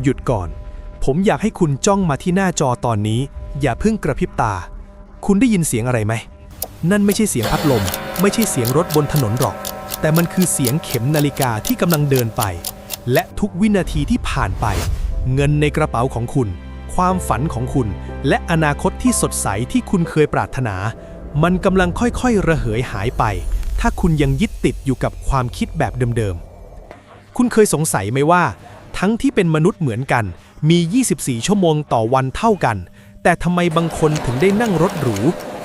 หยุดก่อน ผมอยากให้คุณจ้องมาที่หน้าจอตอนนี้ อย่าเพิ่งกระพริบตา คุณได้ยินเสียงอะไรไหม นั่นไม่ใช่เสียงพัดลม ไม่ใช่เสียงรถบนถนนหรอก แต่มันคือเสียงเข็มนาฬิกาที่กำลังเดินไป และทุกวินาทีที่ผ่านไป เงินในกระเป๋าของคุณ ความฝันของคุณ และอนาคตที่สดใสที่คุณเคยปรารถนา มันกำลังค่อยๆระเหยหายไป ถ้าคุณยังยึดติดอยู่กับความคิดแบบเดิมๆคุณเคยสงสัยไหมว่า ทั้งที่เป็นมนุษย์เหมือนกัน มี 24 ชั่วโมงต่อวันเท่ากัน แต่ทำไมบางคนถึงได้นั่งรถหรู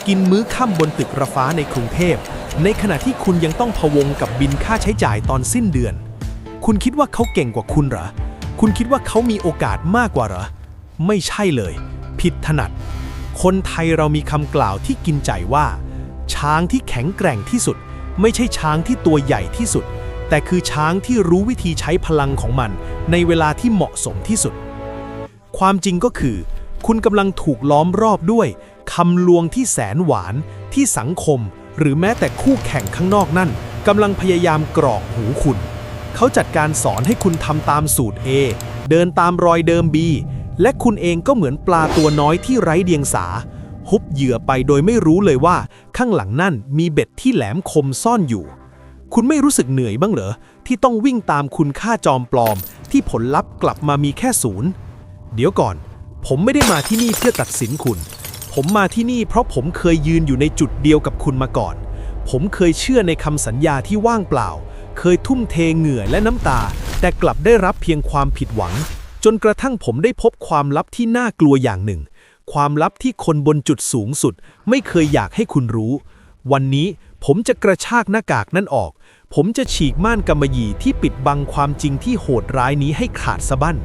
กินมื้อค่ำบนตึกระฟ้าในกรุงเทพ ในขณะที่คุณยังต้องพะวงกับบินค่าใช้จ่ายตอนสิ้นเดือน คุณคิดว่าเขาเก่งกว่าคุณเหรอ คุณคิดว่าเขามีโอกาสมากกว่าเหรอ ไม่ใช่เลย ผิดถนัด คนไทยเรามีคำกล่าวที่กินใจว่า ช้างที่แข็งแกร่งที่สุด ไม่ใช่ช้างที่ตัวใหญ่ที่สุด แต่คือช้างที่รู้วิธีใช้พลังของมัน ในเวลาที่เหมาะสมที่สุด ความจริงก็คือ คุณกำลังถูกล้อมรอบด้วยคำลวงที่แสนหวาน ที่สังคม หรือแม้แต่คู่แข่งข้างนอกนั่นกำลังพยายามกรอกหูคุณ เขาจัดการสอนให้คุณทำตามสูตร A เดินตามรอยเดิม B และคุณเองก็เหมือนปลาตัวน้อยที่ไร้เดียงสา ฮุบเหยื่อไปโดยไม่รู้เลยว่า ข้างหลังนั่นมีเบ็ดที่แหลมคมซ่อนอยู่ คุณไม่รู้สึกเหนื่อยบ้างเหรอ ที่ต้องวิ่งตามคุณค่าจอมปลอม ที่ผลลัพธ์กลับมามีแค่ศูนย์เดี๋ยวก่อน ผมไม่ได้มาที่นี่เพื่อตัดสินคุณ ผมมาที่นี่เพราะผมเคยยืนอยู่ในจุดเดียวกับคุณมาก่อน ผมเคยเชื่อในคำสัญญาที่ว่างเปล่า เคยทุ่มเทเหงื่อและน้ำตา แต่กลับได้รับเพียงความผิดหวัง จนกระทั่งผมได้พบความลับที่น่ากลัวอย่างหนึ่ง ความลับที่คนบนจุดสูงสุด ไม่เคยอยากให้คุณรู้ วันนี้ผมจะกระชากหน้ากากนั่นออก ผมจะฉีกม่านกำมะหยี่ที่ปิดบังความจริงที่โหดร้ายนี้ให้ขาดสะบั้น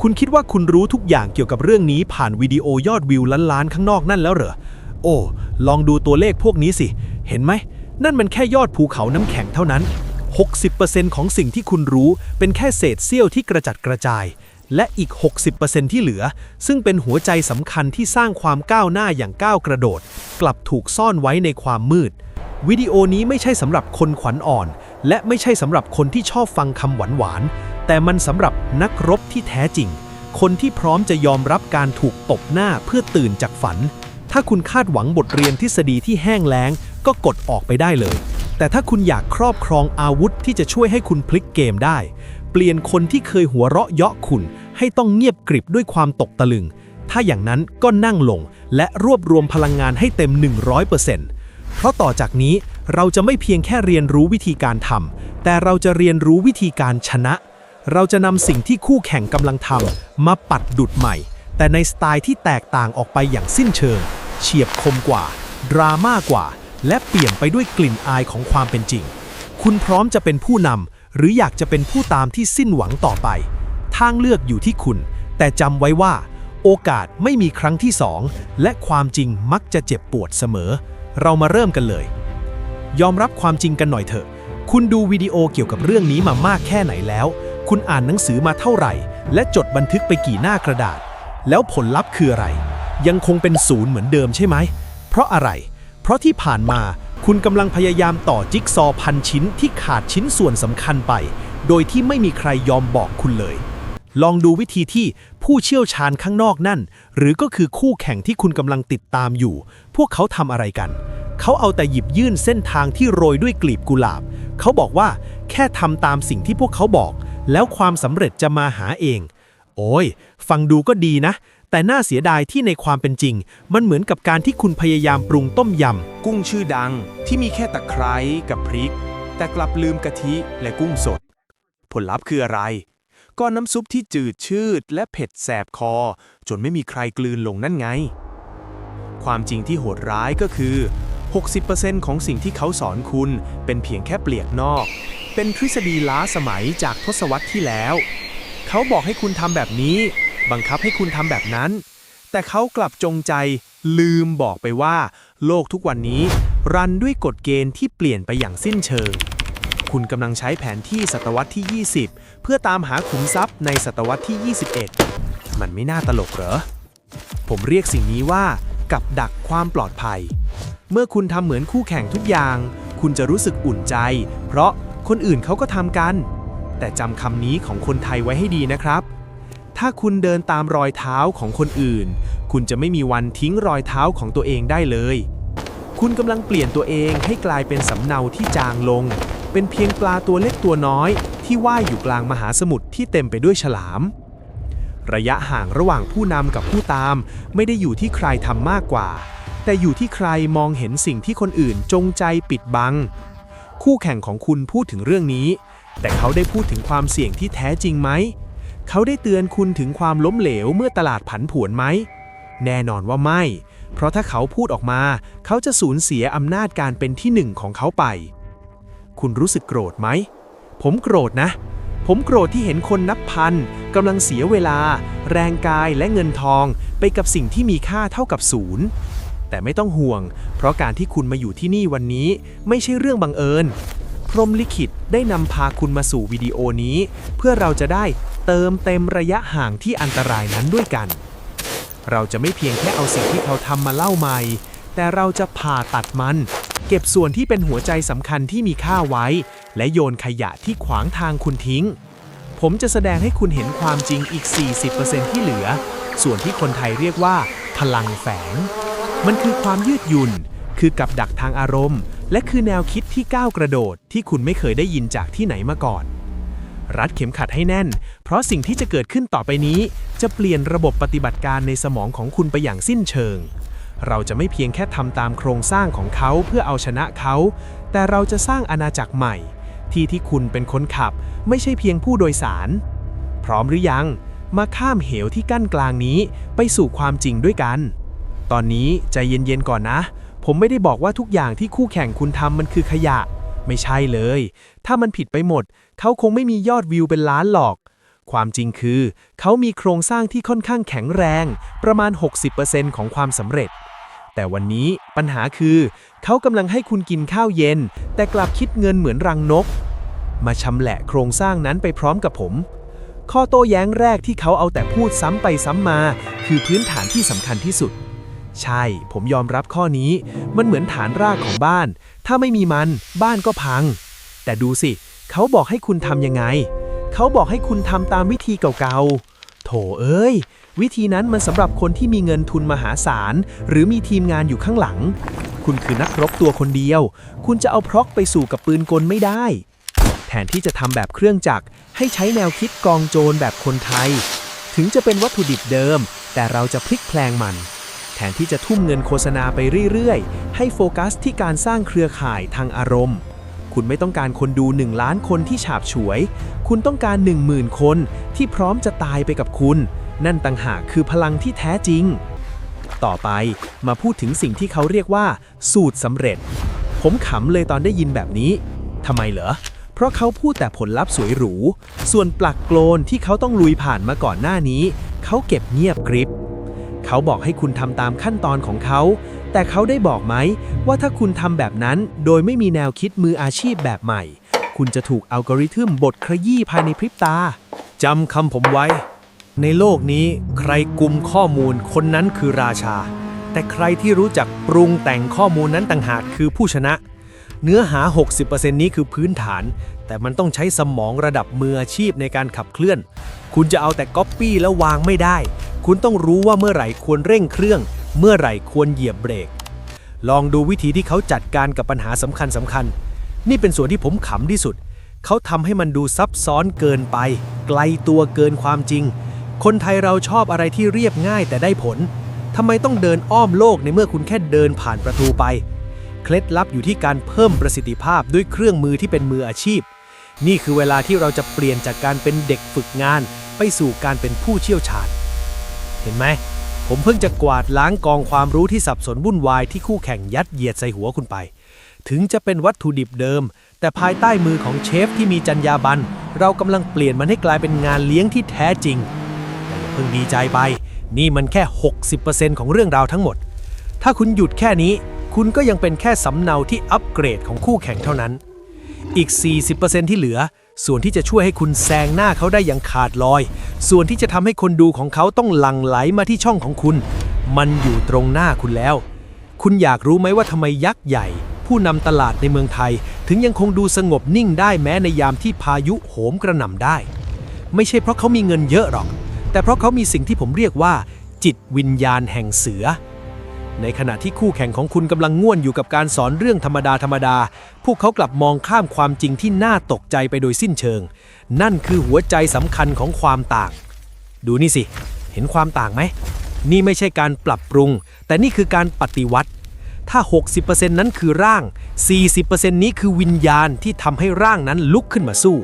คุณคิดว่าคุณรู้ทุกอย่างเกี่ยวกับเรื่องนี้ผ่านวิดีโอยอดวิวล้านๆข้างนอกนั่นแล้วเหรอ โอ้ ลองดูตัวเลขพวกนี้สิ เห็นไหม นั่นมันแค่ยอดภูเขาน้ำแข็งเท่านั้น 60%ของสิ่งที่คุณรู้เป็นแค่เศษเสี้ยวที่กระจัดกระจาย และอีก 60%ที่เหลือ ซึ่งเป็นหัวใจสำคัญที่สร้างความก้าวหน้าอย่างก้าวกระโดด กลับถูกซ่อนไว้ในความมืด วิดีโอนี้ไม่ใช่สำหรับคนขวัญอ่อน และไม่ใช่สำหรับคนที่ชอบฟังคำหวานๆ แต่มันสำหรับนักรบที่แท้จริง คนที่พร้อมจะยอมรับการถูกตบหน้าเพื่อตื่นจากฝัน ถ้าคุณคาดหวังบทเรียนทฤษฎีที่แห้งแล้ง ก็กดออกไปได้เลย แต่ถ้าคุณอยากครอบครองอาวุธที่จะช่วยให้คุณพลิกเกมได้ เปลี่ยนคนที่เคยหัวเราะเยาะคุณ ให้ต้องเงียบกริบด้วยความตกตะลึง ถ้าอย่างนั้นก็นั่งลง และรวบรวมพลังงานให้เต็ม 100%เพราะต่อจากนี้เราจะไม่เพียงแค่เรียนรู้วิธีการทำแต่เราจะเรียนรู้วิธีการชนะ เราจะนำสิ่งที่คู่แข่งกำลังทำมาปัดดุดใหม่ แต่ในสไตล์ที่แตกต่างออกไปอย่างสิ้นเชิง เฉียบคมกว่า ดราม่ากว่า และเปลี่ยนไปด้วยกลิ่นอายของความเป็นจริง คุณพร้อมจะเป็นผู้นำ หรืออยากจะเป็นผู้ตามที่สิ้นหวังต่อไป ทางเลือกอยู่ที่คุณ แต่จำไว้ว่า โอกาสไม่มีครั้งที่สองและความจริงมักจะเจ็บปวดเสมอ เรามาเริ่มกันเลย ยอมรับความจริงกันหน่อยเถอะ คุณดูวิดีโอเกี่ยวกับเรื่องนี้มามากแค่ไหนแล้ว คุณอ่านหนังสือมาเท่าไหร่ และจดบันทึกไปกี่หน้ากระดาษ แล้วผลลัพธ์คืออะไร ยังคงเป็นศูนย์เหมือนเดิมใช่ไหมเพราะอะไร เพราะที่ผ่านมา คุณกำลังพยายามต่อจิ๊กซอพันชิ้นที่ขาดชิ้นส่วนสำคัญไป โดยที่ไม่มีใครยอมบอกคุณเลย ลองดูวิธีที่ผู้เชี่ยวชาญข้างนอกนั่น หรือก็คือคู่แข่งที่คุณกำลังติดตามอยู่ พวกเขาทำอะไรกัน เขาเอาแต่หยิบยื่นเส้นทางที่โรยด้วยกลีบกุหลาบ เขาบอกว่าแค่ทำตามสิ่งที่พวกเขาบอก แล้วความสำเร็จจะมาหาเอง โอ้ย ฟังดูก็ดีนะ แต่น่าเสียดายที่ในความเป็นจริง มันเหมือนกับการที่คุณพยายามปรุงต้มยำ กุ้งชื่อดังที่มีแค่ตะไคร้กับพริก แต่กลับลืมกะทิและกุ้งสด ผลลัพธ์คืออะไร ก็น้ำซุปที่จืดชืดและเผ็ดแสบคอ จนไม่มีใครกลืนลงนั่นไง ความจริงที่โหดร้ายก็คือ 60%ของสิ่งที่เขาสอนคุณเป็นเพียงแค่เปลียกนอก เป็นทฤษฎีล้าสมัยจากทศวรรษที่แล้ว เขาบอกให้คุณทำแบบนี้ บังคับให้คุณทำแบบนั้น แต่เขากลับจงใจลืมบอกไปว่า โลกทุกวันนี้ รันด้วยกฎเกณฑ์ที่เปลี่ยนไปอย่างสิ้นเชิง คุณกำลังใช้แผนที่ศตวรรษที่ 20 เพื่อตามหาขุมทรัพย์ในศตวรรษที่ 21 มันไม่น่าตลกเหรอ ผมเรียกสิ่งนี้ว่า กับดักความปลอดภัย เมื่อคุณทำเหมือนคู่แข่งทุกอย่าง คุณจะรู้สึกอุ่นใจ เพราะคนอื่นเขาก็ทำกัน แต่จำคำนี้ของคนไทยไว้ให้ดีนะครับ ถ้าคุณเดินตามรอยเท้าของคนอื่น คุณจะไม่มีวันทิ้งรอยเท้าของตัวเองได้เลย คุณกำลังเปลี่ยนตัวเองให้กลายเป็นสำเนาที่จางลง เป็นเพียงปลาตัวเล็กตัวน้อย ที่ว่ายอยู่กลางมหาสมุทรที่เต็มไปด้วยฉลาม ระยะห่างระหว่างผู้นำกับผู้ตาม ไม่ได้อยู่ที่ใครทำมากกว่า แต่อยู่ที่ใครมองเห็นสิ่งที่คนอื่นจงใจปิดบัง คู่แข่งของคุณพูดถึงเรื่องนี้ แต่เขาได้พูดถึงความเสี่ยงที่แท้จริงไหม เขาได้เตือนคุณถึงความล้มเหลวเมื่อตลาดผันผวนไหม แน่นอนว่าไม่ เพราะถ้าเขาพูดออกมา เขาจะสูญเสียอำนาจการเป็นที่หนึ่งของเขาไป คุณรู้สึกโกรธไหม ผมโกรธนะ ผมโกรธที่เห็นคนนับพันกำลังเสียเวลา แรงกายและเงินทองไปกับสิ่งที่มีค่าเท่ากับศูนย์แต่ไม่ต้องห่วง เพราะการที่คุณมาอยู่ที่นี่วันนี้ไม่ใช่เรื่องบังเอิญ พรมลิขิตได้นำพาคุณมาสู่วิดีโอนี้ เพื่อเราจะได้ เติมเต็มระยะห่างที่อันตรายนั้นด้วยกัน เราจะไม่เพียงแค่เอาสิ่งที่เขาทำมาเล่าใหม่ แต่เราจะผ่าตัดมัน เก็บส่วนที่เป็นหัวใจสำคัญที่มีค่าไว้ และโยนขยะที่ขวางทางคุณทิ้ง ผมจะแสดงให้คุณเห็นความจริงอีก 40%ที่เหลือ ส่วนที่คนไทยเรียกว่า พลังแฝง มันคือความยืดหยุ่น คือกับดักทางอารมณ์ และคือแนวคิดที่ก้าวกระโดดที่คุณไม่เคยได้ยินจากที่ไหนมาก่อน รัดเข็มขัดให้แน่น เพราะสิ่งที่จะเกิดขึ้นต่อไปนี้ จะเปลี่ยนระบบปฏิบัติการในสมองของคุณไปอย่างสิ้นเชิง เราจะไม่เพียงแค่ทำตามโครงสร้างของเขาเพื่อเอาชนะเขา แต่เราจะสร้างอาณาจักรใหม่ ที่ที่คุณเป็นคนขับ ไม่ใช่เพียงผู้โดยสาร พร้อมหรือยัง มาข้ามเหวที่กั้นกลางนี้ไปสู่ความจริงด้วยกัน ตอนนี้ใจเย็นๆก่อนนะ ผมไม่ได้บอกว่าทุกอย่างที่คู่แข่งคุณทำมันคือขยะ ไม่ใช่เลย ถ้ามันผิดไปหมด เขาคงไม่มียอดวิวเป็นล้านหรอก ความจริงคือ เขามีโครงสร้างที่ค่อนข้างแข็งแรง ประมาณ 60%ของความสำเร็จ แต่วันนี้ปัญหาคือ เขากำลังให้คุณกินข้าวเย็น แต่กลับคิดเงินเหมือนรังนก มาชำแหละโครงสร้างนั้นไปพร้อมกับผม ข้อโต้แย้งแรกที่เขาเอาแต่พูดซ้ำไปซ้ำมา คือพื้นฐานที่สำคัญที่สุด ใช่ ผมยอมรับข้อนี้ มันเหมือนฐานรากของบ้าน ถ้าไม่มีมัน บ้านก็พัง แต่ดูสิ เขาบอกให้คุณทำยังไง เขาบอกให้คุณทำตามวิธีเก่าๆ โถเอ้ย วิธีนั้นมันสำหรับคนที่มีเงินทุนมหาศาล หรือมีทีมงานอยู่ข้างหลัง คุณคือนักรบตัวคนเดียว คุณจะเอาพร็อกไปสู่กับปืนกลไม่ได้ แทนที่จะทำแบบเครื่องจักร ให้ใช้แนวคิดกองโจรแบบคนไทย ถึงจะเป็นวัตถุดิบเดิม แต่เราจะพลิกแพลงมัน แทนที่จะทุ่มเงินโฆษณาไปเรื่อยๆ ให้โฟกัสที่การสร้างเครือข่ายทางอารมณ์ คุณไม่ต้องการคนดู 1 ล้านคนที่ฉาบฉวย คุณต้องการ 10,000 คนที่พร้อมจะตายไปกับคุณ นั่นต่างหากคือพลังที่แท้จริง ต่อไปมาพูดถึงสิ่งที่เขาเรียกว่า สูตรสำเร็จ ผมขำเลยตอนได้ยินแบบนี้ทำไมเหรอเพราะเขาพูดแต่ผลลัพธ์สวยหรู ส่วนปลักโกลนที่เขาต้องลุยผ่านมาก่อนหน้านี้ เขาเก็บเงียบกริบ เขาบอกให้คุณทำตามขั้นตอนของเขา แต่เขาได้บอกไหม ว่าถ้าคุณทำแบบนั้นโดยไม่มีแนวคิดมืออาชีพแบบใหม่ คุณจะถูกอัลกอริทึมบดขยี้ภายในพริบตาจำคำผมไว้ ในโลกนี้ใครกุมข้อมูลคนนั้นคือราชา แต่ใครที่รู้จักปรุงแต่งข้อมูลนั้นต่างหากคือผู้ชนะ เนื้อหา 60%นี้คือพื้นฐาน แต่มันต้องใช้สมองระดับมืออาชีพในการขับเคลื่อน คุณจะเอาแต่ก๊อปปี้แล้ววางไม่ได้ คุณต้องรู้ว่าเมื่อไหร่ควรเร่งเครื่อง เมื่อไหร่ควรเหยียบเบรก ลองดูวิธีที่เขาจัดการกับปัญหาสำคัญสำคัญ นี่เป็นส่วนที่ผมขำที่สุด เขาทำให้มันดูซับซ้อนเกินไป ไกลตัวเกินความจริง คนไทยเราชอบอะไรที่เรียบง่ายแต่ได้ผลทำไมต้องเดินอ้อมโลกในเมื่อคุณแค่เดินผ่านประตูไป เคล็ดลับอยู่ที่การเพิ่มประสิทธิภาพด้วยเครื่องมือที่เป็นมืออาชีพ นี่คือเวลาที่เราจะเปลี่ยนจากการเป็นเด็กฝึกงาน ไปสู่การเป็นผู้เชี่ยวชาญ ห็นไหม ผมเพิ่งจะกวาดล้างกองความรู้ที่สับสนวุ่นวายที่คู่แข่งยัดเยียดใส่หัวคุณไป ถึงจะเป็นวัตถุดิบเดิม แต่ภายใต้มือของเชฟที่มีจรรยาบรรณเรากำลังเปลี่ยนมันให้กลายเป็นงานเลี้ยงที่แท้จริงแต่อย่าเพิ่งดีใจไป นี่มันแค่ 60%ของเรื่องราวทั้งหมด ถ้าคุณหยุดแค่นี้ คุณก็ยังเป็นแค่สำเนาที่อัปเกรดของคู่แข่งเท่านั้น อีก 40%ที่เหลือ ส่วนที่จะช่วยให้คุณแซงหน้าเขาได้อย่างขาดลอย ส่วนที่จะทำให้คนดูของเขาต้องหลั่งไหลมาที่ช่องของคุณ มันอยู่ตรงหน้าคุณแล้ว คุณอยากรู้ไหมว่าทำไมยักษ์ใหญ่ ผู้นำตลาดในเมืองไทย ถึงยังคงดูสงบนิ่งได้แม้ในยามที่พายุโหมกระหน่ำได้ ไม่ใช่เพราะเขามีเงินเยอะหรอก แต่เพราะเขามีสิ่งที่ผมเรียกว่า จิตวิญญาณแห่งเสือ ในขณะที่คู่แข่งของคุณกำลังง่วนอยู่กับการสอนเรื่องธรรมดาธรรมดา พวกเขากลับมองข้ามความจริงที่น่าตกใจไปโดยสิ้นเชิง นั่นคือหัวใจสำคัญของความต่าง ดูนี่สิ เห็นความต่างไหม นี่ไม่ใช่การปรับปรุง แต่นี่คือการปฏิวัติ ถ้า 60%นั้นคือร่าง 40%นี้คือวิญญาณที่ทำให้ร่างนั้นลุกขึ้นมาสู้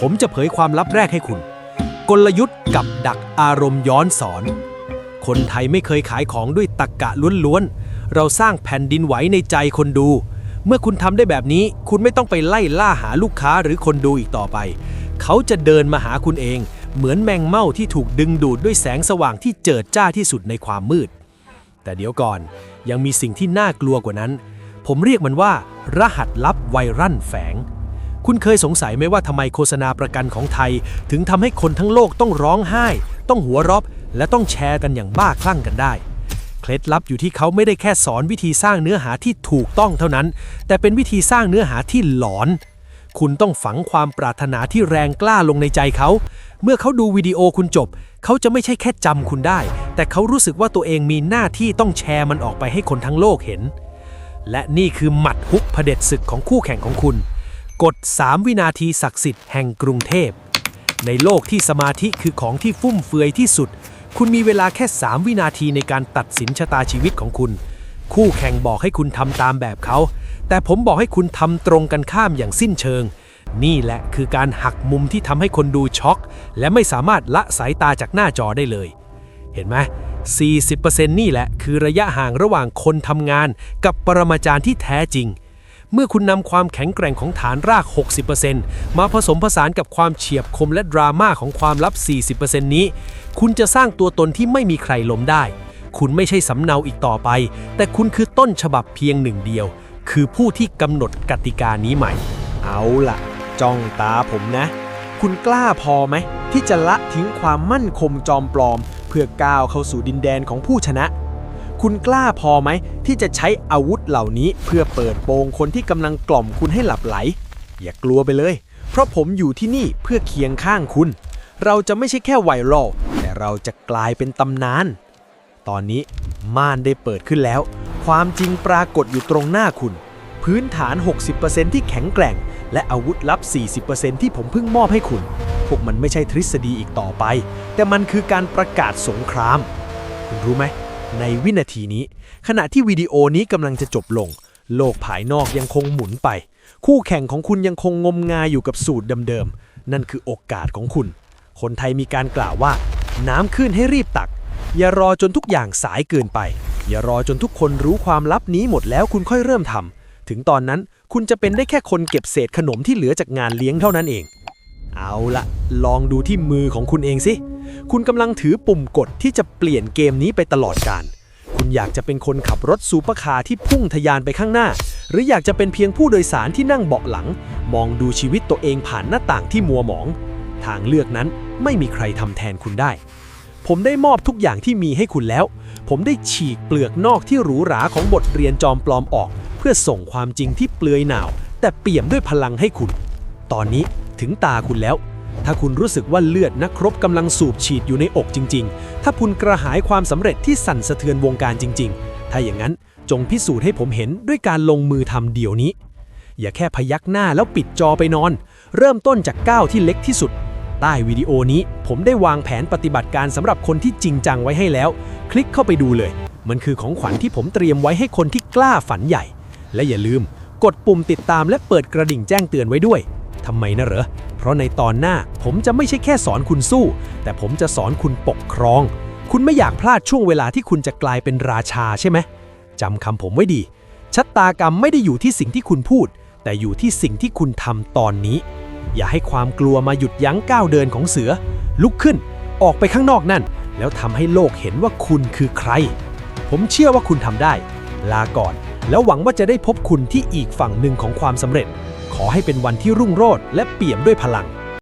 ผมจะเผยความลับแรกให้คุณ กลยุทธ์กับดักอารมณ์ย้อนสอน คนไทยไม่เคยขายของด้วยตักกะล้วนๆ เราสร้างแผ่นดินไหวในใจคนดู เมื่อคุณทำได้แบบนี้ คุณไม่ต้องไปไล่ล่าหาลูกค้าหรือคนดูอีกต่อไป เขาจะเดินมาหาคุณเอง เหมือนแมงเม่าที่ถูกดึงดูดด้วยแสงสว่างที่เจิดจ้าที่สุดในความมืด แต่เดี๋ยวก่อนยังมีสิ่งที่น่ากลัวกว่านั้น ผมเรียกมันว่า รหัสลับไวรัลแฝงคุณเคยสงสัยไหมว่าทำไมโฆษณาประกันของไทย ถึงทำให้คนทั้งโลกต้องร้องไห้ ต้องหัวเราะ และต้องแชร์กันอย่างบ้าคลั่งกันได้ เคล็ดลับอยู่ที่เขาไม่ได้แค่สอนวิธีสร้างเนื้อหาที่ถูกต้องเท่านั้น แต่เป็นวิธีสร้างเนื้อหาที่หลอน คุณต้องฝังความปรารถนาที่แรงกล้าลงในใจเขา เมื่อเขาดูวิดีโอคุณจบ เขาจะไม่ใช่แค่จำคุณได้ แต่เขารู้สึกว่าตัวเองมีหน้าที่ต้องแชร์มันออกไปให้คนทั้งโลกเห็น และนี่คือหมัดฮุกเผด็จศึกของคู่แข่งของคุณ กด 3 วินาทีศักดิ์สิทธิ์แห่งกรุงเทพในโลกที่สมาธิคือของที่ฟุ่มเฟือยที่สุด คุณมีเวลาแค่ 3 วินาทีในการตัดสินชะตาชีวิตของคุณ คู่แข่งบอกให้คุณทำตามแบบเขา แต่ผมบอกให้คุณทำตรงกันข้ามอย่างสิ้นเชิง นี่แหละคือการหักมุมที่ทำให้คนดูช็อก และไม่สามารถละสายตาจากหน้าจอได้เลย เห็นไหม40%นี่แหละคือระยะห่างระหว่างคนทำงาน กับปรมาจารย์ที่แท้จริง เมื่อคุณนำความแข็งแกร่งของฐานราก 60%มาผสมผสานกับความเฉียบคมและดราม่าของความลับ 40%นี้ คุณจะสร้างตัวตนที่ไม่มีใครล้มได้ คุณไม่ใช่สำเนาอีกต่อไป แต่คุณคือต้นฉบับเพียงหนึ่งเดียว คือผู้ที่กำหนดกติกานี้ใหม่ เอาล่ะ จ้องตาผมนะ คุณกล้าพอไหม ที่จะละทิ้งความมั่นคงจอมปลอม เพื่อก้าวเข้าสู่ดินแดนของผู้ชนะ คุณกล้าพอไหม ที่จะใช้อาวุธเหล่านี้เพื่อเปิดโปงคนที่กำลังกล่อมคุณให้หลับไหล อย่ากลัวไปเลย เพราะผมอยู่ที่นี่เพื่อเคียงข้างคุณ เราจะไม่ใช่แค่ไวรัลแต่เราจะกลายเป็นตำนาน ตอนนี้ม่านได้เปิดขึ้นแล้ว ความจริงปรากฏอยู่ตรงหน้าคุณ พื้นฐาน 60%ที่แข็งแกร่ง และอาวุธลับ 40%ที่ผมเพิ่งมอบให้คุณ พวกมันไม่ใช่ทฤษฎีอีกต่อไป แต่มันคือการประกาศสงคราม คุณรู้ไหม ในวินาทีนี้ ขณะที่วิดีโอนี้กำลังจะจบลง โลกภายนอกยังคงหมุนไป คู่แข่งของคุณยังคงงมงายอยู่กับสูตรเดิมๆ นั่นคือโอกาสของคุณ คนไทยมีการกล่าวว่า น้ำขึ้นให้รีบตัก อย่ารอจนทุกอย่างสายเกินไป อย่ารอจนทุกคนรู้ความลับนี้หมดแล้วคุณค่อยเริ่มทำถึงตอนนั้นคุณจะเป็นได้แค่คนเก็บเศษขนมที่เหลือจากงานเลี้ยงเท่านั้นเอง เอาละลองดูที่มือของคุณเองสิ คุณกำลังถือปุ่มกดที่จะเปลี่ยนเกมนี้ไปตลอดการคุณอยากจะเป็นคนขับรถซูเปอร์คาร์ที่พุ่งทะยานไปข้างหน้า หรืออยากจะเป็นเพียงผู้โดยสารที่นั่งเบาะหลัง มองดูชีวิตตัวเองผ่านหน้าต่างที่มัวหมอง ทางเลือกนั้นไม่มีใครทำแทนคุณได้ ผมได้มอบทุกอย่างที่มีให้คุณแล้ว ผมได้ฉีกเปลือกนอกที่หรูหราของบทเรียนจอมปลอมออก เพื่อส่งความจริงที่เปลือยหนาว แต่เปี่ยมด้วยพลังให้คุณ ตอนนี้ ถึงตาคุณแล้ว ถ้าคุณรู้สึกว่าเลือดนักครบกำลังสูบฉีดอยู่ในอกจริง ๆ ถ้าคุณกระหายความสำเร็จที่สั่นสะเทือนวงการจริง ๆ ถ้าอย่างนั้นจงพิสูจน์ให้ผมเห็นด้วยการลงมือทำเดี๋ยวนี้ อย่าแค่พยักหน้าแล้วปิดจอไปนอน เริ่มต้นจากก้าวที่เล็กที่สุด ใต้วิดีโอนี้ผมได้วางแผนปฏิบัติการสำหรับคนที่จริงจังไว้ให้แล้ว คลิกเข้าไปดูเลย มันคือของขวัญที่ผมเตรียมไว้ให้คนที่กล้าฝันใหญ่ และอย่าลืม กดปุ่มติดตามและเปิดกระดิ่งแจ้งเตือนไว้ด้วย ทำไมนะเหรอ เพราะในตอนหน้าผมจะไม่ใช่แค่สอนคุณสู้ แต่ผมจะสอนคุณปกครอง คุณไม่อยากพลาดช่วงเวลาที่คุณจะกลายเป็นราชาใช่ไหมจำคำผมไว้ดี ชะตากรรมไม่ได้อยู่ที่สิ่งที่คุณพูด แต่อยู่ที่สิ่งที่คุณทำตอนนี้ อย่าให้ความกลัวมาหยุดยั้งก้าวเดินของเสือ ลุกขึ้น ออกไปข้างนอกนั่น แล้วทำให้โลกเห็นว่าคุณคือใคร ผมเชื่อว่าคุณทำได้ ลาก่อน แล้วหวังว่าจะได้พบคุณที่อีกฝั่งหนึ่งของความสำเร็จ ขอให้เป็นวันที่รุ่งโรจน์และเปี่ยมด้วยพลัง